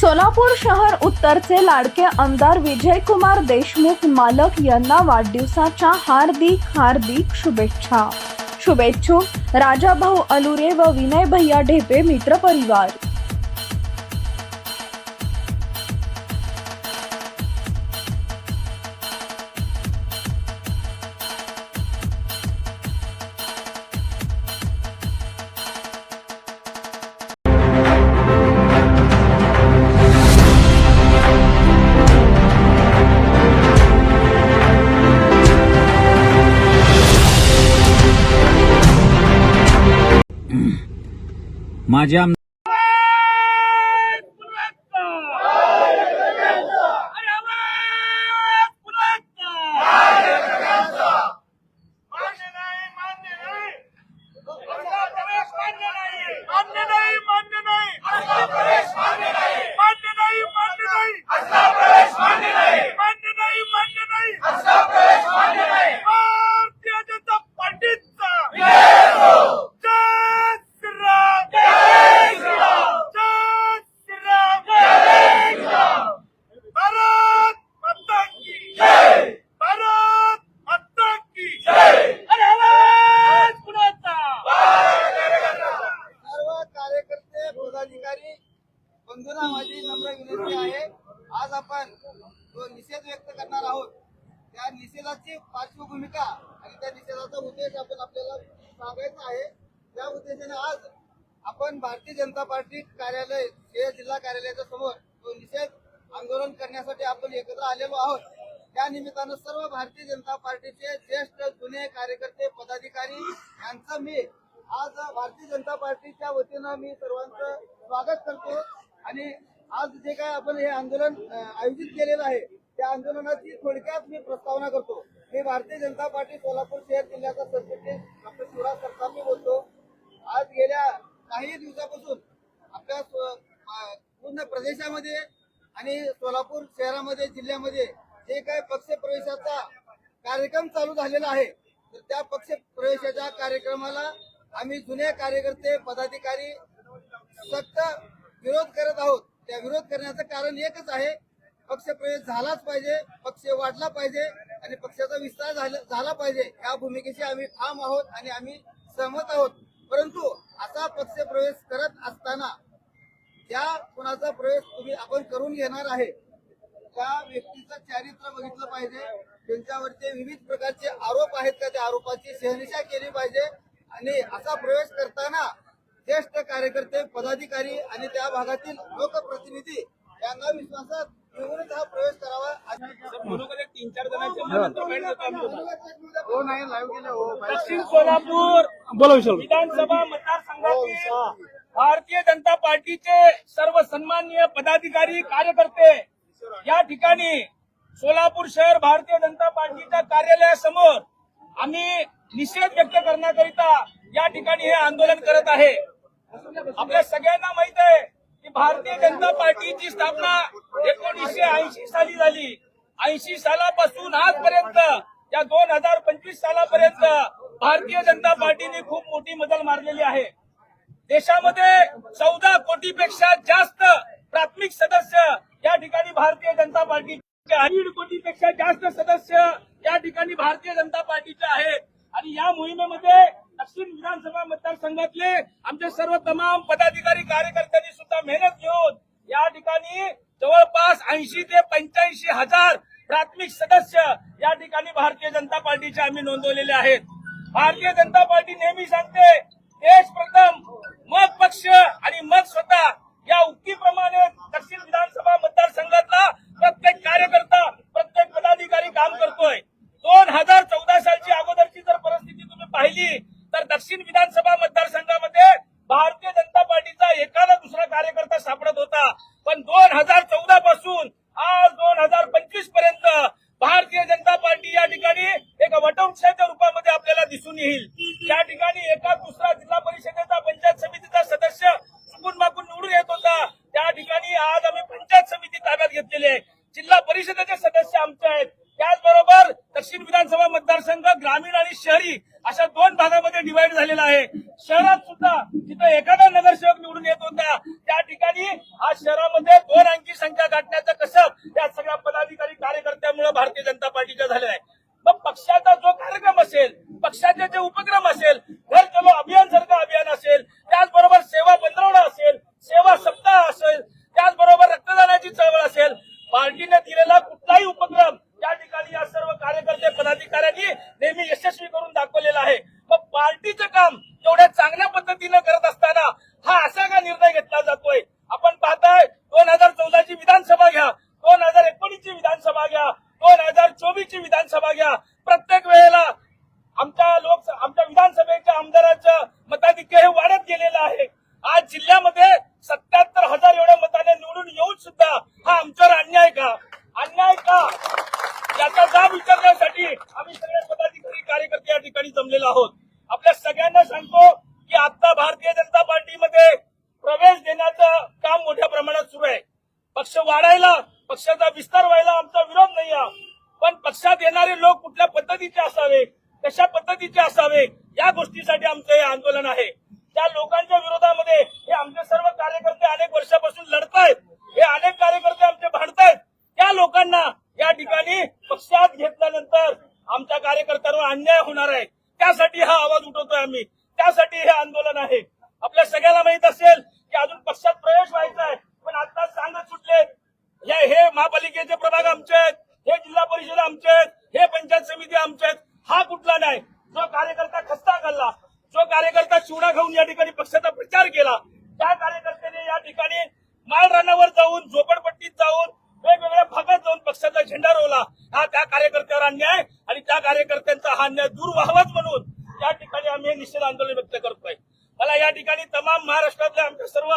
सोलापूर शहर उत्तरचे लाडके आमदार विजयकुमार देशमुख मालक यांना वाढदिवसाच्या हार्दिक हार्दिक शुभेच्छा. शुभेच्छुक राजाभाऊ अलुरे व विनय भैया ढेपे मित्रपरिवार. माझ्या आम- भारतीय जनता पार्टीचा जय श्रीराम जय श्रीराम जय श्रीराम भारत माता की जय भारत माता की जय अरे आवाज कुणाचा सर्व कार्यकर्ते पदाधिकारी बंधूंना माझी नम्र विनंती आहे आज आपण जो निषेध व्यक्त करणार आहोत त्या निषेधाची पार्श्वभूमिका आणि त्या निषेधाचा उद्देश आपण आपल्याला सांगायचा आहे. त्या उद्देशाने आज आपण भारतीय जनता पार्टी कार्यालय हे जिल्हा कार्यालयाच्या समोर जो निषेध आंदोलन करण्यासाठी आपण एकत्र आलेलो आहोत. त्या निमित्तानं सर्व भारतीय जनता पार्टीचे ज्येष्ठ जुने कार्यकर्ते पदाधिकारी यांचं मी आज भारतीय जनता पार्टीच्या वतीनं मी सर्वांचं स्वागत करतो. आणि आज जे काय आपण हे आंदोलन आयोजित केलेलं आहे त्या आंदोलनाची थोडक्यात मी प्रस्तावना करतो. मी भारतीय जनता पार्टी सोलापूर शहर जिल्ह्याचा सरचिटणीस डॉक्टर शिवराज सरसामी बोलतो. आज गेल्या काही दिवसापासून आपल्या स्व- पूर्ण प्रदेशामध्ये आणि सोलापूर शहरामध्ये जिल्ह्यामध्ये जे काही पक्ष प्रवेशाचा कार्यक्रम चालू झालेला आहे तर त्या पक्ष प्रवेशाच्या कार्यक्रमाला आम्ही जुने कार्यकर्ते पदाधिकारी सक्त विरोध करत आहोत. त्या विरोध करण्याचं कारण एकच आहे पक्ष प्रवेश झालाच पाहिजे पक्ष वाढला पाहिजे आणि पक्षाचा विस्तार झाला झाला पाहिजे या भूमिकेशी आम्ही ठाम आहोत आणि आम्ही सहमत आहोत. परंतु असा पक्ष प्रवेश करत असताना ज्या कुणाचा प्रवेश तुम्ही आपण करून घेणार आहे त्या व्यक्तीचं चारित्र्य बघितलं पाहिजे. त्यांच्यावरचे विविध प्रकारचे आरोप आहेत का? त्या आरोपाची शहनिशा केली पाहिजे. आणि असा प्रवेश करताना ज्येष्ठ कार्यकर्ते पदाधिकारी आणि त्या भागातील लोकप्रतिनिधी यांना विश्वासात घेऊनच हा प्रवेश करावा. तीन चार जणांचे हो. नाही लाईव्ह केलं हो दक्षिण सोलापूर विधानसभा मतदारसंघातील भारतीय जनता पार्टीचे सर्व सन्माननीय पदाधिकारी कार्यकर्ते या ठिकाणी सोलापूर शहर भारतीय जनता पार्टीच्या कार्यालयासमोर आम्ही निषेध व्यक्त करण्याकरिता या ठिकाणी हे आंदोलन करत आहे. आपल्या सगळ्यांना माहीत भारतीय जनता पार्टीची स्थापना एकोणीसशे ऐंशी साली झाली. ऐंशी सालापासून आजपर्यंत या दोन हजार पंचवीस सालापर्यंत भारतीय जनता पार्टीने खूप मोठी मजल मारलेली आहे. देशामध्ये चौदा कोटीपेक्षा जास्त प्राथमिक सदस्य या ठिकाणी भारतीय जनता पार्टीचे दीड कोटीपेक्षा जास्त सदस्य या ठिकाणी भारतीय जनता पार्टीचे आहेत. आणि या मोहिमेमध्ये दक्षिण विधानसभा मतदारसंघातले आमचे सर्व तमाम पदाधिकारी कार्यकर्त्यांनी सुद्धा मेहनत घेऊन या ठिकाणी जवळपास ऐंशी ते पंच्याऐंशी हजार प्राथमिक सदस्य या ठिकाणी भारतीय जनता पार्टीचे आम्ही नोंदवलेले आहेत. भारतीय जनता पार्टी नेहमी सांगते देश प्रथम मग पक्ष आणि मग स्वतः. या उक्तीप्रमाणे दक्षिण विधानसभा मतदारसंघातला प्रत्येक कार्यकर्ता प्रत्येक पदाधिकारी काम करतोय. दोन हजार चौदा सालची अगोदरची जर परिस्थिती तुम्ही पाहिली तर दक्षिण विधानसभा मतदारसंघामध्ये भारतीय जनता पार्टीचा एखादा दुसरा कार्यकर्ता सापडत होता पण दोन हजार चौदा पासून आज दोन हजार पंचवीसपर्यंत भारतीय जनता पार्टी या ठिकाणी एक वटवृक्षाच्या रूपामध्ये आपल्याला दिसून येईल या ठिकाणी एका दुसरा जिल्हा परिषदेचा पंचायत समितीचा सदस्य चुकून माकून निवडून येत होता त्या ठिकाणी आज आम्ही पंचायत समिती ताब्यात घेतलेली आहे. जिल्हा परिषदेचे सदस्य आमचे आहेत. त्याचबरोबर दक्षिण विधानसभा मतदारसंघ ग्रामीण आणि शहरी अशा दोन भागामध्ये डिवाइड झालेला आहे. शहरात सुद्धा जिथे एखादा नगरसेवक निवडून येत होता. त्या ठिकाणी आज शहरामध्ये दोन अंकी संख्या गाठण्याचं कसं या सगळ्या पदाधिकारी कार्यकर्त्यामुळे भारतीय जनता पार्टीच्या झालेला आहे. मग पक्षाचा जो कार्यक्रम असेल पक्षाचे जे उपक्रम असेल घर चलो अभियान सारखं अभियान असेल त्याचबरोबर सेवा पंधरवडा असेल सेवा सप्ताह असेल त्याचबरोबर रक्तदानाची चळवळ असेल पार्टीने दिलेला कुठलाही उपक्रम या ठिकाणी या सर्व कार्यकर्ते पदाधिकाऱ्यांनी नेहमी यशस्वी करून दाखवलेला आहे. मग पार्टीचं काम एवढ्या चांगल्या पद्धतीनं करत असताना हा असा का निर्णय घेतला जातोय? आपण पाहताय दोन हजार चौदाची विधानसभा घ्या दोन हजार एकोणीसची विधानसभा घ्या दोन हजार चोवीसची विधानसभा घ्या. प्रत्येक वेळेला आमच्या लोक आमच्या विधानसभेच्या आमदारांचं मताधिक्य हे वाढत गेलेलं आहे आज जिल्ह्यामध्ये सत्याहत्तर हजार एवढ्या मताने निवडून येऊन सुद्धा हा आमच्यावर अन्याय का अन्याय का याचा जाब विचारण्यासाठी आम्ही सगळे पदाधिकारी कार्यकर्ते या ठिकाणी जमलेलो आहोत आपल्या सगळ्यांना सांगतो की आता भारतीय जनता पार्टीमध्ये प्रवेश देण्याचं काम मोठ्या प्रमाणात सुरू आहे पक्ष वाढायला पक्षाचा विस्तार व्हायला आमचा विरोध नाही पण पक्षात येणारे लोक कुठल्या पद्धतीचे असावे कशा पद्धतीचे असावे या गोष्टीसाठी आमचं हे आंदोलन आहे. त्या लोकांच्या विरोधामध्ये हे आमचे सर्व कार्यकर्ते अनेक वर्षापासून लढतायत. हे अनेक कार्यकर्ते आमचे भांडतायत. त्या लोकांना या ठिकाणी पक्षात घेतल्यानंतर आमच्या कार्यकर्त्यांवर अन्याय होणार आहे. त्यासाठी हा आवाज उठवतोय आम्ही. त्यासाठी हे आंदोलन आहे. आपल्या सगळ्याला माहीत असेल की अजून पक्षात प्रवेश व्हायचा आहे. पण आता सांगत सुटले. हे हे महापालिकेचे प्रभाग आमचे आहेत हे जिल्हा परिषद आमचे आहेत हे पंचायत समिती आमचे आहेत. हा कुठला नाही जो कार्यकर्ता खस्ता घालला जो कार्यकर्ता चिवडा खाऊन या ठिकाणी पक्षाचा प्रचार केला त्या कार्यकर्त्याने या ठिकाणी माळरानावर जाऊन झोपडपट्टीत जाऊन वेगवेगळ्या भागात जाऊन पक्षाचा झेंडा रोवला. हा त्या कार्यकर्त्यावर अन्याय आणि त्या कार्यकर्त्यांचा हा अन्याय दूर व्हावाच म्हणून या ठिकाणी आम्ही निश्चित आंदोलन व्यक्त करतोय. मला या ठिकाणी तमाम महाराष्ट्रातल्या आमच्या सर्व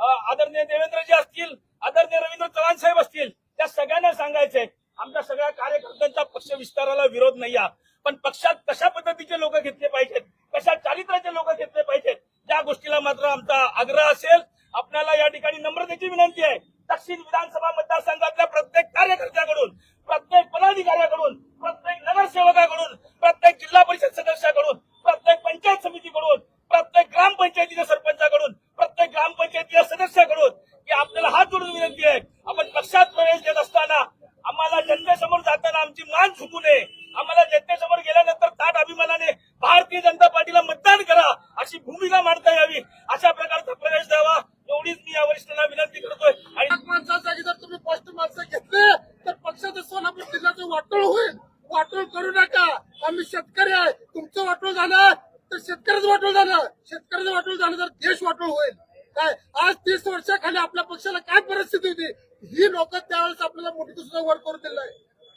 आदरणीय देवेंद्रजी असतील आदरणीय रवींद्र चव्हाण साहेब असतील त्या सगळ्यांना सांगायचंय आमच्या सगळ्या कार्यकर्त्यांचा पक्ष विस्ताराला विरोध नाही पण पक्षात कशा पद्धतीचे लोक घेतले पाहिजेत कशा चारित्र्याचे लोक घेतले पाहिजेत त्या गोष्टीला मात्र आमचा आग्रह असेल. आपल्याला या ठिकाणी नम्रतेची विनंती आहे. दक्षिण विधानसभा मतदारसंघातल्या प्रत्येक कार्यकर्त्याकडून प्रत्येक पदाधिकाऱ्याकडून प्रत्येक नगरसेवकाकडून प्रत्येक जिल्हा परिषद सदस्याकडून प्रत्येक पंचायत समितीकडून प्रत्येक ग्रामपंचायतीच्या सरपंचाकडून ग्रामपंचायतीच्या सदस्याकडून की आपल्याला हात जोडून विनंती आहे. आपण पक्षात प्रवेश देत असताना आम्हाला जनतेसमोर जाताना आमची मान झुकू नये. आम्हाला जनतेसमोर गेल्यानंतर ताट अभिमानाने भारतीय जनता पार्टीला मतदान करा अशी भूमिका मांडता यावी. अशा प्रकारचा प्रवेश द्यावा. एवढीच मी या वरिष्ठांना विनंती करतोय. आणि माणसासाठी जर तुम्ही स्पष्ट माणसं घेतले तर पक्षाचं सोलापूर जिल्ह्याचं वाटोळ होईल. वाटोळ करू नका. आम्ही शेतकरी आहे. तुमचं वाटोळ झालं तर शेतकऱ्याचं वाटोळ झालं. शेतकऱ्याचं वाटोळ झालं तर देश वाटोळ होईल. काय आज तीस वर्षाखाली आपल्या पक्षाला काय परिस्थिती होती? ही लोक त्यावेळेस आपल्याला मोठी सुद्धा वर करून दिलं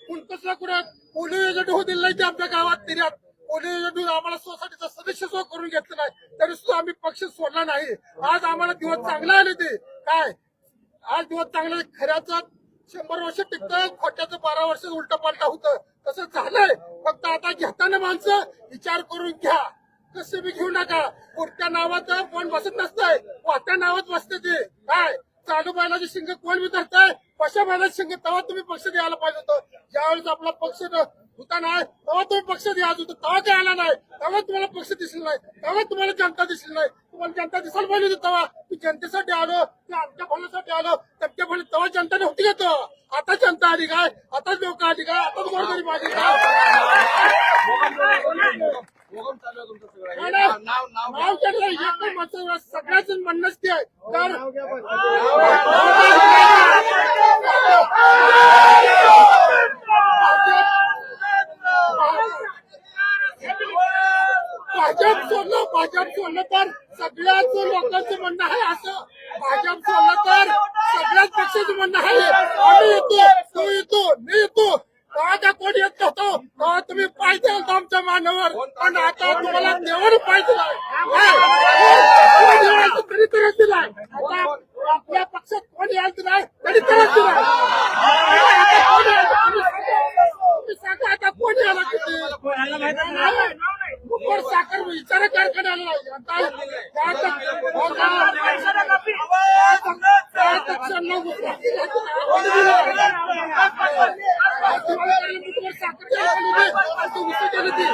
कुणकसला कुणा पोलिओ एजंट होऊ दिलं नाही ते आमच्या गावात तिऱ्यात पोलिओ एजंट आम्हाला सोसायटीचा सदस्य सुद्धा करून घेतलं नाही. तरी सुद्धा आम्ही पक्ष सोडला नाही. आज आम्हाला दिवस चांगला आले ते. काय? आज दिवस चांगला खऱ्याचं शंभर वर्ष टिकतं खोट्याचं बारा वर्ष उलट पालटा होतं. तसं झालंय. फक्त आता घेताना माणसं विचार करून घ्या. कसे बी घेऊ नका. पुढच्या नावात कोण बसत नसतंय. वाट्या नावात बसते ते. काय? चालू बैलाची शिंग कोण बी धरताय कशा बैलाची शिंग? तेव्हा तुम्ही पक्ष द्यायला पाहिजे होतं. ज्यावेळेस आपला पक्ष होता नाही तेव्हा तुम्ही पक्ष द्यायला होता. तेव्हा ते आला नाही. तेव्हा तुम्हाला पक्ष दिसला नाही. तेव्हा तुम्हाला जनता दिसली नाही. तुम्हाला जनता दिसायला पाहिजे होती तेव्हा. मी जनतेसाठी आलो की आमच्या भल्यासाठी आलो. त्यांच्या भले तेव्हा जनता नव्हती घेतो आता जनता आली काय? आता लोक आली काय? आता गोरगरीब आली काय नाही, नाही. नाव केलं एक माणसं सगळ्याच म्हणणंच ते आहे तर भाजप सोडलं भाजप सोडलं तर सगळ्याच लोकांचं म्हणणं आहे असं. भाजप सोडलं तर सगळ्याच पक्षाचं म्हणणं आहे. आम्ही येतो तो येतो मी येतो. तेव्हा कोणी येत नव्हतो तेव्हा तुम्ही पाय द्याल आमच्या मानावर. पण आता तुम्हाला देवाने पाय दिलाय तरी तरच दिलाय आता आपल्या पक्षात कोणी यायला दिलाय तरी तरच दिलाय आता कोण यायला किती साखर विचार कारखान्याला नाही. आता त्या तक- त्या तक्षांना कोणी दिलं? साखर कारखान्याने तो विसर्जन केली.